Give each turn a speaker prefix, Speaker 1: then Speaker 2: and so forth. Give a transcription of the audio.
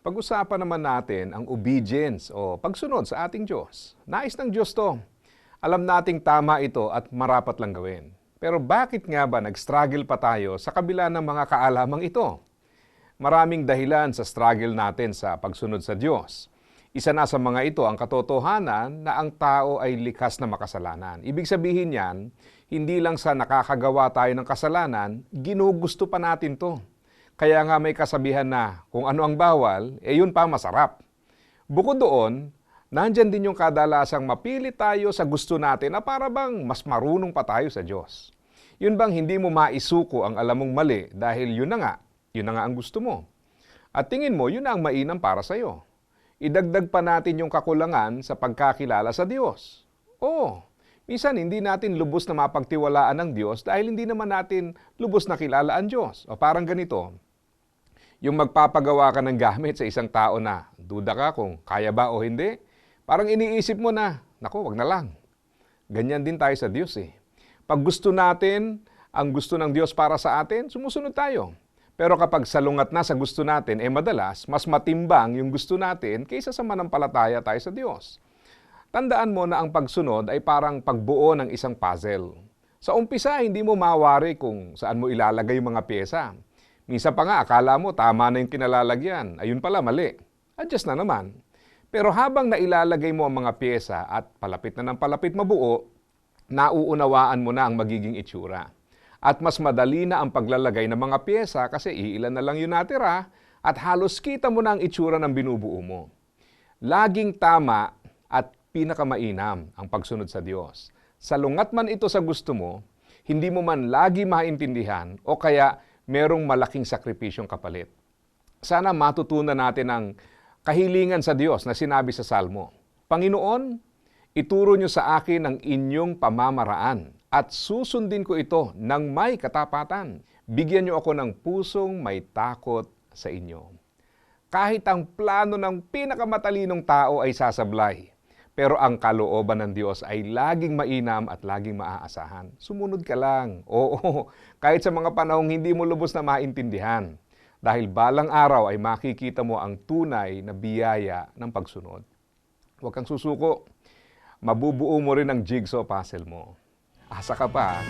Speaker 1: Pag-usapan naman natin ang obedience o pagsunod sa ating Diyos. Nais ng Diyos to. Alam nating tama ito at marapat lang gawin. Pero bakit nga ba nag-struggle pa tayo sa kabila ng mga kaalamang ito? Maraming dahilan sa struggle natin sa pagsunod sa Diyos. Isa na sa mga ito ang katotohanan na ang tao ay likas na makasalanan. Ibig sabihin niyan, hindi lang sa nakakagawa tayo ng kasalanan, ginugusto pa natin to. Kaya nga may kasabihan na kung ano ang bawal, eh yun pa masarap. Bukod doon, nandyan din yung kadalasang mapili tayo sa gusto natin na para bang mas marunong pa tayo sa Diyos. Yun bang hindi mo maisuko ang alam mong mali dahil yun na nga, yun na nga ang gusto mo. At tingin mo, yun na ang mainam para sa'yo. Idagdag pa natin yung kakulangan sa pagkakilala sa Diyos. Oo, minsan hindi natin lubos na mapagtiwalaan ng Diyos dahil hindi naman natin lubos na kilala ang Diyos. O parang ganito, yung magpapagawa ka ng gamit sa isang tao na duda ka kung kaya ba o hindi, parang iniisip mo na, naku, wag na lang. Ganyan din tayo sa Diyos eh. Pag gusto natin, ang gusto ng Diyos para sa atin, sumusunod tayo. Pero kapag salungat na sa gusto natin, eh madalas, mas matimbang yung gusto natin kaysa sa manampalataya tayo sa Diyos. Tandaan mo na ang pagsunod ay parang pagbuo ng isang puzzle. Sa umpisa, hindi mo mawari kung saan mo ilalagay yung mga pyesa. Minsan pa nga, akala mo tama na yung kinalalagyan. Ayun pala, mali. Adjust na naman. Pero habang nailalagay mo ang mga pyesa at palapit na ng palapit mabuo, nauunawaan mo na ang magiging itsura. At mas madali na ang paglalagay ng mga pyesa kasi iilan na lang yun natira at halos kita mo na ang itsura ng binubuo mo. Laging tama at pinakamainam ang pagsunod sa Diyos. Salungat man ito sa gusto mo, hindi mo man lagi maintindihan o kaya merong malaking sakripisyong kapalit. Sana matutunan natin ang kahilingan sa Diyos na sinabi sa Salmo. Panginoon, ituro niyo sa akin ang inyong pamamaraan at susundin ko ito ng may katapatan. Bigyan niyo ako ng pusong may takot sa inyo. Kahit ang plano ng pinakamatalinong tao ay sasablay, pero ang kalooban ng Diyos ay laging mainam at laging maaasahan. Sumunod ka lang. Oo, kahit sa mga panahong hindi mo lubos na maintindihan. Dahil balang araw ay makikita mo ang tunay na biyaya ng pagsunod. Huwag kang susuko. Mabubuo mo rin ang jigsaw puzzle mo. Asa ka pa.